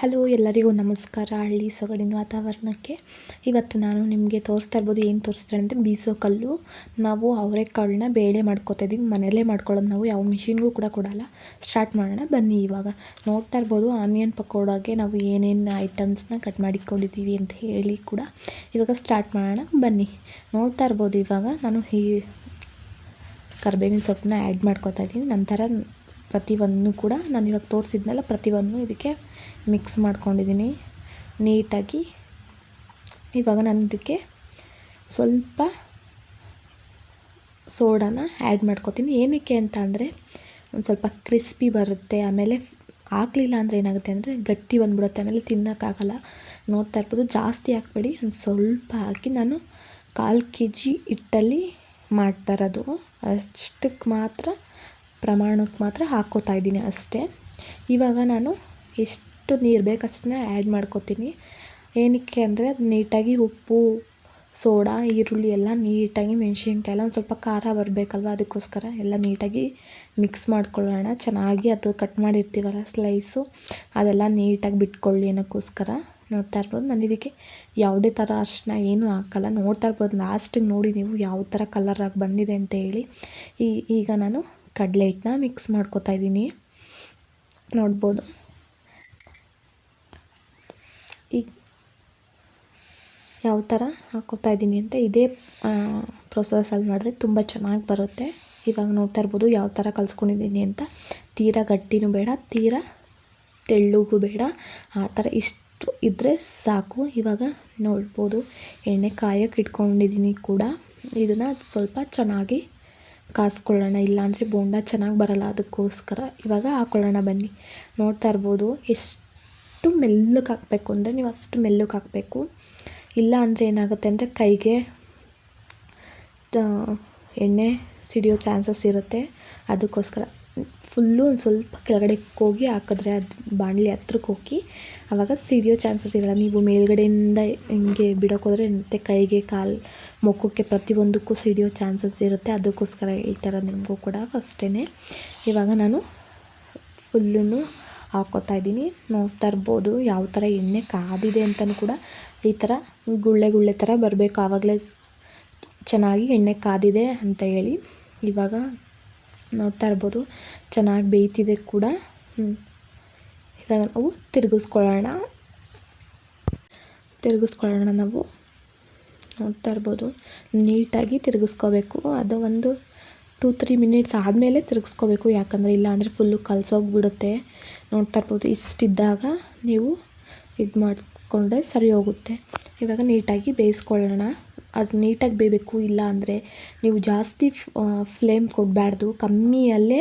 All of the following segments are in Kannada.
ಹಲೋ, ಎಲ್ಲರಿಗೂ ನಮಸ್ಕಾರ. ಹಳ್ಳಿ ಸೊಗಡಿನ ವಾತಾವರಣಕ್ಕೆ ಇವತ್ತು ನಾನು ನಿಮಗೆ ತೋರಿಸ್ತಾ ಇರ್ಬೋದು ಏನು ತೋರಿಸ್ತಾರೆ ಅಂದರೆ ಬೀಸೋ ಕಲ್ಲು. ನಾವು ಅವರೆಕಾಳನ್ನ ಬೇಳೆ ಮಾಡ್ಕೋತಾ ಇದ್ದೀವಿ. ಮನೆಯಲ್ಲೇ ಮಾಡ್ಕೊಳ್ಳೋದು ನಾವು. ಯಾವ ಮಿಷಿನ್ಗೂ ಕೂಡ ಕೊಡಲ್ಲ. ಸ್ಟಾರ್ಟ್ ಮಾಡೋಣ. ಬನ್ನಿ ಇವಾಗ. ನೋಡ್ತಾ ಇರ್ಬೋದು ಆನಿಯನ್ ಪಕೋಡಾಗೆ ನಾವು ಏನೇನು ಐಟಮ್ಸ್ನ ಕಟ್ ಮಾಡಿಕೊಂಡಿದ್ದೀವಿ ಅಂತ ಹೇಳಿ ಕೂಡ ಇವಾಗ ಸ್ಟಾರ್ಟ್ ಮಾಡೋಣ. ಬನ್ನಿ. ನೋಡ್ತಾ ಇರ್ಬೋದು ಇವಾಗ ನಾನು ಈ ಕರ್ಬೇವಿನ ಸೊಪ್ಪನ್ನ ಆ್ಯಡ್ ಮಾಡ್ಕೋತಾ ಇದ್ದೀನಿ. ನಂತರ ಪ್ರತಿಯೊಂದನ್ನು ಕೂಡ ನಾನು ಇವಾಗ ತೋರಿಸಿದ್ನಲ್ಲ ಪ್ರತಿಯೊಂದನ್ನು ಇದಕ್ಕೆ ಮಿಕ್ಸ್ ಮಾಡ್ಕೊಂಡಿದ್ದೀನಿ ನೀಟಾಗಿ. ಇವಾಗ ನಾನು ಇದಕ್ಕೆ ಸ್ವಲ್ಪ ಸೋಡಾನ ಆ್ಯಡ್ ಮಾಡ್ಕೊತೀನಿ. ಏನಕ್ಕೆ ಅಂತ ಅಂದರೆ, ಒಂದು ಸ್ವಲ್ಪ ಕ್ರಿಸ್ಪಿ ಬರುತ್ತೆ, ಆಮೇಲೆ ಹಾಕ್ಲಿಲ್ಲ ಅಂದರೆ ಏನಾಗುತ್ತೆ ಅಂದರೆ ಗಟ್ಟಿ ಬಂದ್ಬಿಡುತ್ತೆ, ಆಮೇಲೆ ತಿನ್ನೋಕ್ಕಾಗಲ್ಲ ನೋಡ್ತಾ ಇರ್ಬೋದು, ಜಾಸ್ತಿ ಹಾಕ್ಬೇಡಿ. ಒಂದು ಸ್ವಲ್ಪ ಹಾಕಿ ನಾನು ಕಾಲು ಕೆ ಜಿ ಹಿಟ್ಟಲ್ಲಿ ಮಾಡ್ತಾ ಇರೋದು. ಅಷ್ಟಕ್ಕೆ ಮಾತ್ರ ಪ್ರಮಾಣಕ್ಕೆ ಮಾತ್ರ ಹಾಕ್ಕೋತಾ ಇದ್ದೀನಿ ಅಷ್ಟೇ. ಇವಾಗ ನಾನು ಎಷ್ಟು ನೀರು ಬೇಕು ಅಷ್ಟನ್ನ ಆ್ಯಡ್ ಮಾಡ್ಕೊತೀನಿ. ಏನಕ್ಕೆ ಅಂದರೆ ಅದು ನೀಟಾಗಿ ಉಪ್ಪು, ಸೋಡಾ, ಈರುಳ್ಳಿ ಎಲ್ಲ ನೀಟಾಗಿ ಮೆಣಸಿನ್ಕಾಯಿ ಒಂದು ಸ್ವಲ್ಪ ಖಾರ ಬರಬೇಕಲ್ವ ಅದಕ್ಕೋಸ್ಕರ ಎಲ್ಲ ನೀಟಾಗಿ ಮಿಕ್ಸ್ ಮಾಡ್ಕೊಳ್ಳೋಣ. ಚೆನ್ನಾಗಿ ಅದು ಕಟ್ ಮಾಡಿರ್ತೀವಲ್ಲ ಸ್ಲೈಸು ಅದೆಲ್ಲ ನೀಟಾಗಿ ಬಿಟ್ಕೊಳ್ಳಿ ಅನ್ನೋಕ್ಕೋಸ್ಕರ ನೋಡ್ತಾ ಇರ್ಬೋದು. ನಾನು ಇದಕ್ಕೆ ಯಾವುದೇ ಥರ ಅರಿಶಿನ ಏನೂ ಹಾಕಲ್ಲ. ನೋಡ್ತಾ ಇರ್ಬೋದು ಲಾಸ್ಟಿಗೆ ನೋಡಿ ನೀವು ಯಾವ ಥರ ಕಲರಾಗಿ ಬಂದಿದೆ ಅಂತ ಹೇಳಿ. ಈಗ ನಾನು ಕಡಲೆ ಹಿಟ್ಟನ್ನ ಮಿಕ್ಸ್ ಮಾಡ್ಕೋತಾ ಇದ್ದೀನಿ. ನೋಡ್ಬೋದು. ಈಗ ಯಾವ ಥರ ಹಾಕೋತಾ ಇದ್ದೀನಿ ಅಂತ ಇದೇ ಪ್ರೊಸೆಸಲ್ಲಿ ಮಾಡಿದ್ರೆ ತುಂಬ ಚೆನ್ನಾಗಿ ಬರುತ್ತೆ. ಇವಾಗ ನೋಡ್ತಾ ಇರ್ಬೋದು ಯಾವ ಥರ ಕಲಿಸ್ಕೊಂಡಿದ್ದೀನಿ ಅಂತ. ತೀರಾ ಗಟ್ಟಿನೂ ಬೇಡ, ತೀರಾ ತೆಳ್ಳಗೂ ಬೇಡ. ಆ ಥರ ಇಷ್ಟು ಇದ್ದರೆ ಸಾಕು. ಇವಾಗ ನೋಡ್ಬೋದು. ಎಣ್ಣೆ ಕಾಯಕ್ಕೆ ಇಟ್ಕೊಂಡಿದ್ದೀನಿ ಕೂಡ. ಇದನ್ನು ಸ್ವಲ್ಪ ಚೆನ್ನಾಗಿ ಕಾಸ್ಕೊಳ್ಳೋಣ, ಇಲ್ಲಾಂದರೆ ಬೋಂಡ ಚೆನ್ನಾಗಿ ಬರಲ್ಲ ಅದಕ್ಕೋಸ್ಕರ. ಇವಾಗ ಹಾಕ್ಕೊಳ್ಳೋಣ ಬನ್ನಿ. ನೋಡ್ತಾ ಇರ್ಬೋದು, ಎಷ್ಟು ಮೆಲ್ಲಕ್ಕೆ ಹಾಕಬೇಕು ಅಂದರೆ ನೀವು ಅಷ್ಟು ಮೆಲ್ಲಗೆ ಹಾಕಬೇಕು. ಇಲ್ಲ ಅಂದರೆ ಏನಾಗುತ್ತೆ ಅಂದರೆ ಕೈಗೆ ಎಣ್ಣೆ ಸಿಡಿಯೋ ಚಾನ್ಸಸ್ ಇರುತ್ತೆ. ಅದಕ್ಕೋಸ್ಕರ ಫುಲ್ಲು ಒಂದು ಸ್ವಲ್ಪ ಕೆಳಗಡೆ ಹೋಗಿ ಹಾಕಿದ್ರೆ ಅದು ಬಾಣಲಿ ಹತ್ರಕ್ಕೆ ಹೋಗಿ ಆವಾಗ ಸಿಡಿಯೋ ಚಾನ್ಸಸ್ ಇರಲ್ಲ. ನೀವು ಮೇಲ್ಗಡೆಯಿಂದ ಹಿಂಗೆ ಬಿಡೋಕ್ಕೋದ್ರೆ ಮತ್ತೆ ಕೈಗೆ ಕಾಲು ಮುಖಕ್ಕೆ ಪ್ರತಿಯೊಂದಕ್ಕೂ ಸಿಡಿಯೋ ಚಾನ್ಸಸ್ ಇರುತ್ತೆ. ಅದಕ್ಕೋಸ್ಕರ ಹೇಳ್ತಾರೆ ನಿಮಗೂ ಕೂಡ ಫಸ್ಟೇ ಇವಾಗ ನಾನು ಫುಲ್ಲೂ ಹಾಕೋತಾ ಇದ್ದೀನಿ. ನೋಡ್ತಾ ಇರ್ಬೋದು ಯಾವ ಥರ ಎಣ್ಣೆ ಕಾದಿದೆ ಅಂತಲೂ ಕೂಡ ಈ ಥರ ಗುಳ್ಳೆ ಗುಳ್ಳೆ ಥರ ಬರಬೇಕು. ಆವಾಗಲೇ ಚೆನ್ನಾಗಿ ಎಣ್ಣೆ ಕಾದಿದೆ ಅಂತ ಹೇಳಿ. ಇವಾಗ ನೋಡ್ತಾ ಇರ್ಬೋದು ಚೆನ್ನಾಗಿ ಬೇಯ್ತಿದೆ ಕೂಡ. ಇವಾಗ ನಾವು ತಿರುಗಿಸ್ಕೊಳ್ಳೋಣ. ತಿರುಗಿಸ್ಕೊಳ್ಳೋಣ ನಾವು. ನೋಡ್ತಾ ಇರ್ಬೋದು. ನೀಟಾಗಿ ತಿರುಗಿಸ್ಕೋಬೇಕು. ಅದು ಒಂದು ಟೂ ತ್ರೀ ಮಿನಿಟ್ಸ್ ಆದಮೇಲೆ ತಿರುಗಿಸ್ಕೋಬೇಕು. ಯಾಕಂದರೆ ಇಲ್ಲ ಅಂದರೆ ಫುಲ್ಲು ಕಲಸೋಗ್ಬಿಡುತ್ತೆ. ನೋಡ್ತಾ ಇರ್ಬೋದು. ಇಷ್ಟಿದ್ದಾಗ ನೀವು ಇದು ಮಾಡಿಕೊಂಡ್ರೆ ಸರಿ ಹೋಗುತ್ತೆ. ಇವಾಗ ನೀಟಾಗಿ ಬೇಯಿಸ್ಕೊಳ್ಳೋಣ. ಅದು ನೀಟಾಗಿ ಬೇಯಬೇಕು. ಇಲ್ಲ ಅಂದರೆ ನೀವು ಜಾಸ್ತಿ ಫ್ಲೇಮ್ ಕೊಡಬಾರ್ದು. ಕಮ್ಮಿಯಲ್ಲೇ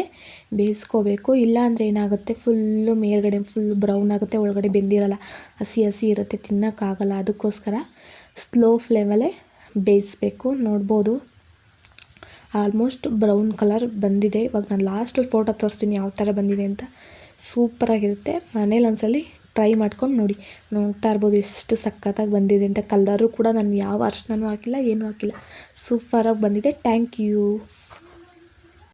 ಬೇಯಿಸ್ಕೋಬೇಕು. ಇಲ್ಲ ಅಂದರೆ ಏನಾಗುತ್ತೆ? ಫುಲ್ಲು ಮೇಲ್ಗಡೆ ಫುಲ್ ಬ್ರೌನ್ ಆಗುತ್ತೆ. ಒಳಗಡೆ ಬೆಂದಿರಲ್ಲ. ಹಸಿ ಹಸಿ ಇರುತ್ತೆ. ತಿನ್ನೋಕ್ಕಾಗಲ್ಲ. ಅದಕ್ಕೋಸ್ಕರ ಸ್ಲೋ ಫ್ಲೇಮಲ್ಲೇ ಬೇಯಿಸ್ಬೇಕು, ನೋಡ್ಬೋದು. ಆಲ್ಮೋಸ್ಟ್ ಬ್ರೌನ್ ಕಲರ್ ಬಂದಿದೆ. ಇವಾಗ ನಾನು ಲಾಸ್ಟಲ್ಲಿ ಫೋಟೋ ತೋರಿಸ್ತೀನಿ ಯಾವ ಥರ ಬಂದಿದೆ ಅಂತ. ಸೂಪರಾಗಿರುತ್ತೆ ಮನೇಲಿ ಒಂದ್ಸಲಿ ಟ್ರೈ ಮಾಡ್ಕೊಂಡು ನೋಡಿ. ನೋಡ್ತಾ ಇರ್ಬೋದು ಎಷ್ಟು ಸಖತ್ತಾಗಿ ಬಂದಿದೆ ಅಂತ. ಕಲ್ಲರು ಕೂಡ ನಾನು ಯಾವ ಅರ್ಶನೂ ಹಾಕಿಲ್ಲ, ಏನೂ ಹಾಕಿಲ್ಲ. ಸೂಪರಾಗಿ ಬಂದಿದೆ. Thank you